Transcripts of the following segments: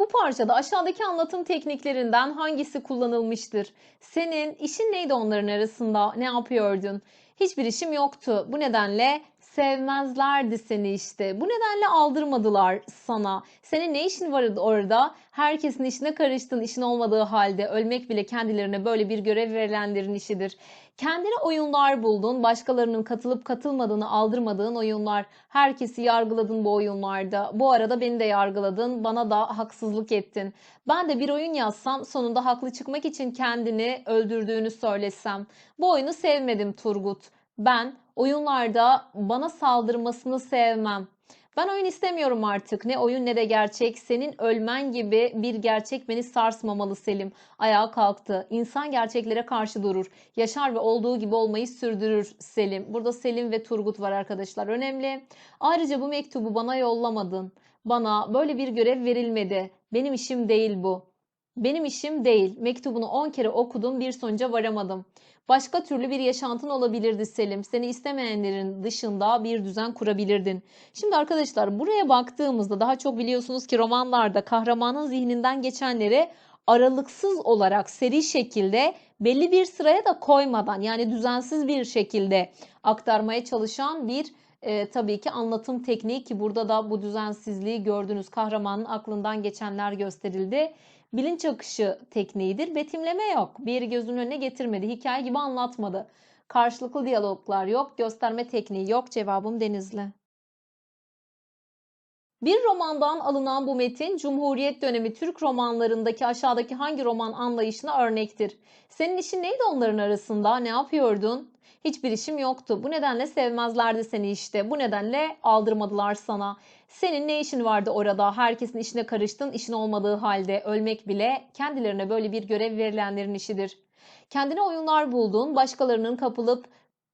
Bu parçada aşağıdaki anlatım tekniklerinden hangisi kullanılmıştır? Senin işin neydi onların arasında? Ne yapıyordun? Hiçbir işim yoktu. Bu nedenle sevmezlerdi seni işte. Bu nedenle aldırmadılar sana. Senin ne işin vardı orada? Herkesin işine karıştın, işin olmadığı halde ölmek bile kendilerine böyle bir görev verilenlerin işidir. Kendine oyunlar buldun, başkalarının katılıp katılmadığını aldırmadığın oyunlar. Herkesi yargıladın bu oyunlarda. Bu arada beni de yargıladın, bana da haksızlık ettin. Ben de bir oyun yazsam, sonunda haklı çıkmak için kendini öldürdüğünü söylesem. Bu oyunu sevmedim Turgut. Ben oyunlarda bana saldırmasını sevmem. Ben oyun istemiyorum artık. Ne oyun ne de gerçek. Senin ölmen gibi bir gerçek beni sarsmamalı Selim. Ayağa kalktı. İnsan gerçeklere karşı durur. Yaşar ve olduğu gibi olmayı sürdürür Selim. Burada Selim ve Turgut var arkadaşlar. Önemli. Ayrıca bu mektubu bana yollamadın. Bana böyle bir görev verilmedi. Benim işim değil bu. Benim işim değil. Mektubunu 10 kere okudum, bir sonuca varamadım. Başka türlü bir yaşantın olabilirdi Selim. Seni istemeyenlerin dışında bir düzen kurabilirdin. Şimdi arkadaşlar buraya baktığımızda daha çok biliyorsunuz ki romanlarda kahramanın zihninden geçenleri aralıksız olarak seri şekilde belli bir sıraya da koymadan yani düzensiz bir şekilde aktarmaya çalışan bir e, tabii ki anlatım tekniği ki burada da bu düzensizliği gördünüz. Kahramanın aklından geçenler gösterildi bilinç akışı tekniğidir. Betimleme yok. Bir yeri gözünün önüne getirmedi. Hikaye gibi anlatmadı. Karşılıklı diyaloglar yok. Gösterme tekniği yok. Cevabım Denizli. Bir romandan alınan bu metin Cumhuriyet dönemi Türk romanlarındaki aşağıdaki hangi roman anlayışına örnektir? Senin işin neydi onların arasında? Ne yapıyordun? Hiçbir işim yoktu. Bu nedenle sevmezlerdi seni işte. Bu nedenle aldırmadılar sana. Senin ne işin vardı orada? Herkesin işine karıştın, işin olmadığı halde ölmek bile kendilerine böyle bir görev verilenlerin işidir. Kendine oyunlar buldun, başkalarının kapılıp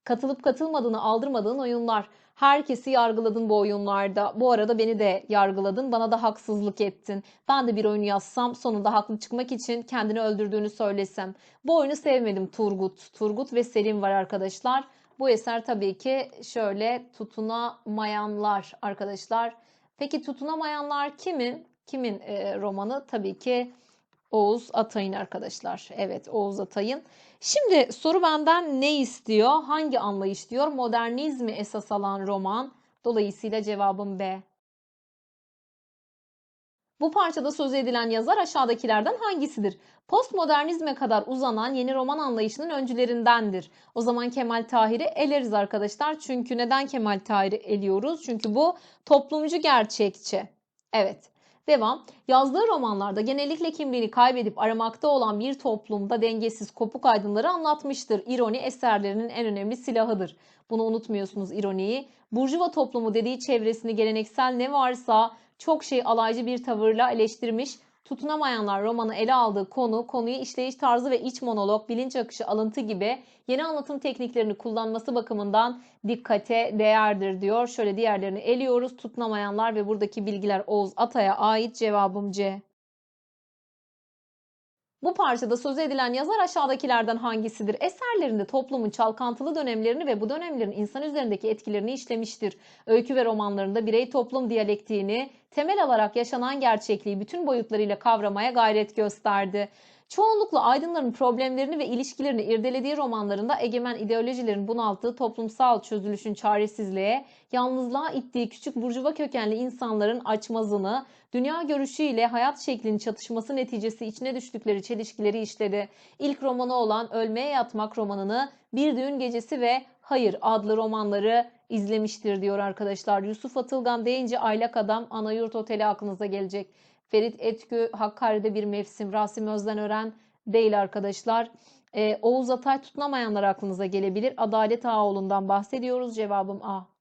katılıp katılmadığını aldırmadığın oyunlar. Herkesi yargıladın bu oyunlarda. Bu arada beni de yargıladın. Bana da haksızlık ettin. Ben de bir oyun yazsam sonunda haklı çıkmak için kendini öldürdüğünü söylesem. Bu oyunu sevmedim Turgut. Turgut ve Selim var arkadaşlar. Bu eser tabii ki şöyle tutunamayanlar arkadaşlar. Peki tutunamayanlar kimin? Kimin e, romanı? Tabii ki Oğuz Atay'ın arkadaşlar. Evet Oğuz Atay'ın. Şimdi soru benden ne istiyor? Hangi anlayış diyor? Modernizmi esas alan roman. Dolayısıyla cevabım B. Bu parçada söz edilen yazar aşağıdakilerden hangisidir? Postmodernizme kadar uzanan yeni roman anlayışının öncülerindendir. O zaman Kemal Tahir'i eleriz arkadaşlar. Çünkü neden Kemal Tahir'i eliyoruz? Çünkü bu toplumcu gerçekçi. Evet. Devam. Yazdığı romanlarda genellikle kimliğini kaybedip aramakta olan bir toplumda dengesiz kopuk aydınları anlatmıştır. İroni eserlerinin en önemli silahıdır. Bunu unutmuyorsunuz ironiyi. Burjuva toplumu dediği çevresini geleneksel ne varsa çok şey alaycı bir tavırla eleştirmiş. Tutunamayanlar romanı ele aldığı konu, konuyu işleyiş tarzı ve iç monolog, bilinç akışı, alıntı gibi yeni anlatım tekniklerini kullanması bakımından dikkate değerdir diyor. Şöyle diğerlerini eliyoruz. Tutunamayanlar ve buradaki bilgiler Oğuz Atay'a ait cevabım C. Bu parçada söz edilen yazar aşağıdakilerden hangisidir? Eserlerinde toplumun çalkantılı dönemlerini ve bu dönemlerin insan üzerindeki etkilerini işlemiştir. Öykü ve romanlarında birey toplum diyalektiğini temel alarak yaşanan gerçekliği bütün boyutlarıyla kavramaya gayret gösterdi. Çoğunlukla aydınların problemlerini ve ilişkilerini irdelediği romanlarında egemen ideolojilerin bunalttığı toplumsal çözülüşün çaresizliğe, yalnızlığa ittiği küçük burjuva kökenli insanların açmazını, dünya görüşüyle hayat şeklinin çatışması neticesi içine düştükleri çelişkileri işledi. İlk romanı olan Ölmeye Yatmak romanını Bir Düğün Gecesi ve Hayır adlı romanları izlemiştir diyor arkadaşlar. Yusuf Atılgan deyince Aylak Adam Anayurt Oteli aklınıza gelecek. Ferit Etkü Hakkari'de bir mevsim. Rasim Özden Ören değil arkadaşlar. Ee, Oğuz Atay tutunamayanlar aklınıza gelebilir. Adalet Ağoğlu'ndan bahsediyoruz. Cevabım A.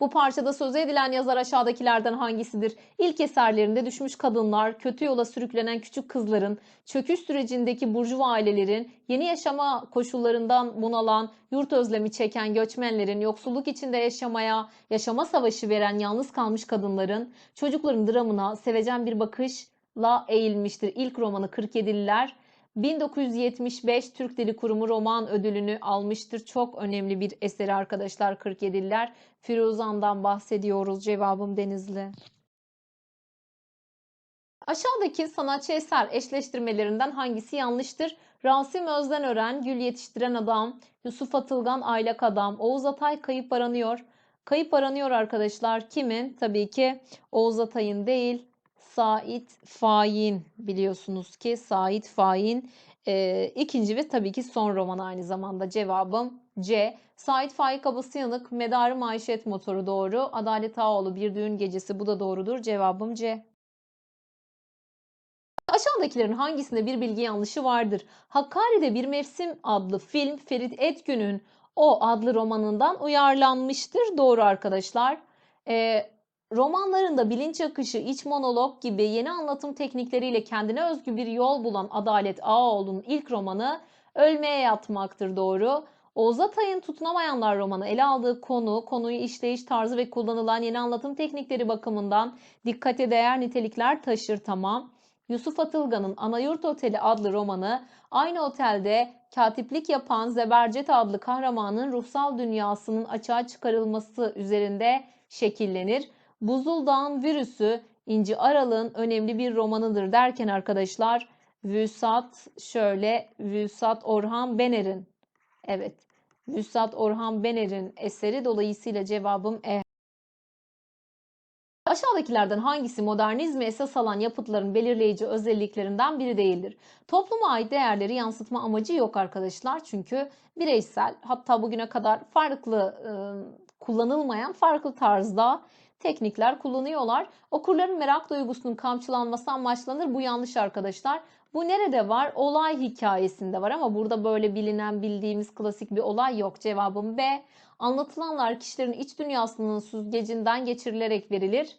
Bu parçada söz edilen yazar aşağıdakilerden hangisidir? İlk eserlerinde düşmüş kadınlar, kötü yola sürüklenen küçük kızların, çöküş sürecindeki burjuva ailelerin, yeni yaşama koşullarından bunalan, yurt özlemi çeken göçmenlerin, yoksulluk içinde yaşamaya, yaşama savaşı veren yalnız kalmış kadınların, çocukların dramına sevecen bir bakışla eğilmiştir. İlk romanı 47'liler, 1975 Türk Dili Kurumu roman ödülünü almıştır. Çok önemli bir eseri arkadaşlar 47'liler. Firuzan'dan bahsediyoruz. Cevabım Denizli. Aşağıdaki sanatçı eser eşleştirmelerinden hangisi yanlıştır? Rasim Özdenören, Gül Yetiştiren Adam, Yusuf Atılgan, Aylak Adam, Oğuz Atay Kayıp Aranıyor. Kayıp Aranıyor arkadaşlar kimin? Tabii ki Oğuz Atay'ın değil, Sait Faik'in biliyorsunuz ki Sait Faik'in e, ikinci ve tabii ki son romanı aynı zamanda cevabım C. Sait Faik Abasıyanık, Medarı Maişet Motoru doğru. Adalet Ağoğlu Bir Düğün Gecesi bu da doğrudur. Cevabım C. Aşağıdakilerin hangisinde bir bilgi yanlışı vardır? Hakkari'de Bir Mevsim adlı film Ferit Etgün'ün O adlı romanından uyarlanmıştır. Doğru arkadaşlar. Ee, romanlarında bilinç akışı, iç monolog gibi yeni anlatım teknikleriyle kendine özgü bir yol bulan Adalet Ağaoğlu'nun ilk romanı Ölmeye Yatmaktır. Doğru. Oğuz Atay'ın Tutunamayanlar romanı ele aldığı konu, konuyu işleyiş tarzı ve kullanılan yeni anlatım teknikleri bakımından dikkate değer nitelikler taşır tamam. Yusuf Atılgan'ın Anayurt Oteli adlı romanı aynı otelde katiplik yapan Zebercet adlı kahramanın ruhsal dünyasının açığa çıkarılması üzerinde şekillenir. Buzuldağ'ın virüsü İnci Aral'ın önemli bir romanıdır derken arkadaşlar Vüsat şöyle Vüsat Orhan Bener'in evet Vüsat Orhan Bener'in eseri dolayısıyla cevabım E. Aşağıdakilerden hangisi modernizme esas alan yapıtların belirleyici özelliklerinden biri değildir? Topluma ait değerleri yansıtma amacı yok arkadaşlar. Çünkü bireysel hatta bugüne kadar farklı e, kullanılmayan farklı tarzda teknikler kullanıyorlar. Okurların merak duygusunun kamçılanması amaçlanır. Bu yanlış arkadaşlar. Bu nerede var? Olay hikayesinde var ama burada böyle bilinen bildiğimiz klasik bir olay yok. Cevabım B. Anlatılanlar kişilerin iç dünyasının süzgecinden geçirilerek verilir.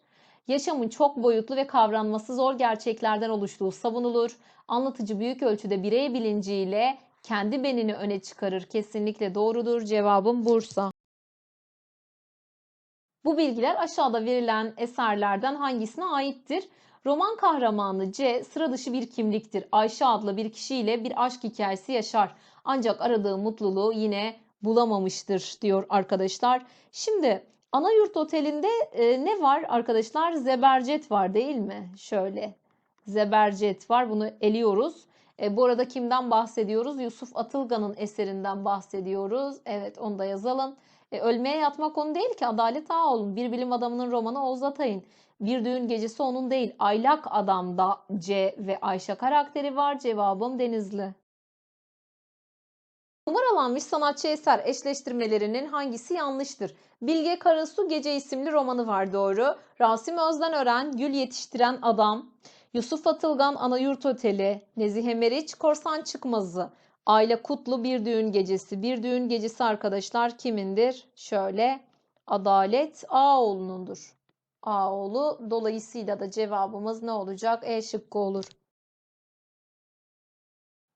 Yaşamın çok boyutlu ve kavranması zor gerçeklerden oluştuğu savunulur. Anlatıcı büyük ölçüde birey bilinciyle kendi benini öne çıkarır. Kesinlikle doğrudur. Cevabım Bursa. Bu bilgiler aşağıda verilen eserlerden hangisine aittir? Roman kahramanı C sıra dışı bir kimliktir. Ayşe adlı bir kişiyle bir aşk hikayesi yaşar. Ancak aradığı mutluluğu yine bulamamıştır diyor arkadaşlar. Şimdi Anayurt Oteli'nde e, ne var arkadaşlar? Zebercet var değil mi? Şöyle Zebercet var. Bunu eliyoruz. E, bu arada kimden bahsediyoruz? Yusuf Atılgan'ın eserinden bahsediyoruz. Evet onu da yazalım. E, ölmeye yatmak onu değil ki Adalet Ağaoğlu'nun bir bilim adamının romanı Oğuz Atay'ın. Bir düğün gecesi onun değil. Aylak Adam'da C ve Ayşe karakteri var. Cevabım Denizli. Numaralanmış sanatçı eser eşleştirmelerinin hangisi yanlıştır? Bilge Karasu Gece isimli romanı var doğru. Rasim Özdenören Gül Yetiştiren Adam. Yusuf Atılgan Anayurt Oteli. Nezihe Meriç Korsan Çıkmazı. Ayla Kutlu Bir Düğün Gecesi. Bir Düğün Gecesi arkadaşlar kimindir? Şöyle Adalet Ağoğlu'nundur. Ağoğlu dolayısıyla da cevabımız ne olacak? E şıkkı olur.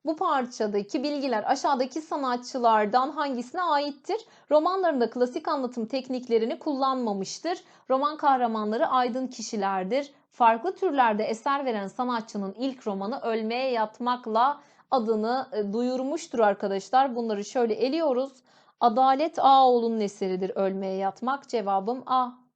Bu parçadaki bilgiler aşağıdaki sanatçılardan hangisine aittir? Romanlarında klasik anlatım tekniklerini kullanmamıştır. Roman kahramanları aydın kişilerdir. Farklı türlerde eser veren sanatçının ilk romanı Ölmeye Yatmakla adını e, duyurmuştur arkadaşlar. Bunları şöyle eliyoruz. Adalet Ağoğlu'nun eseridir Ölmeye Yatmak. Cevabım A.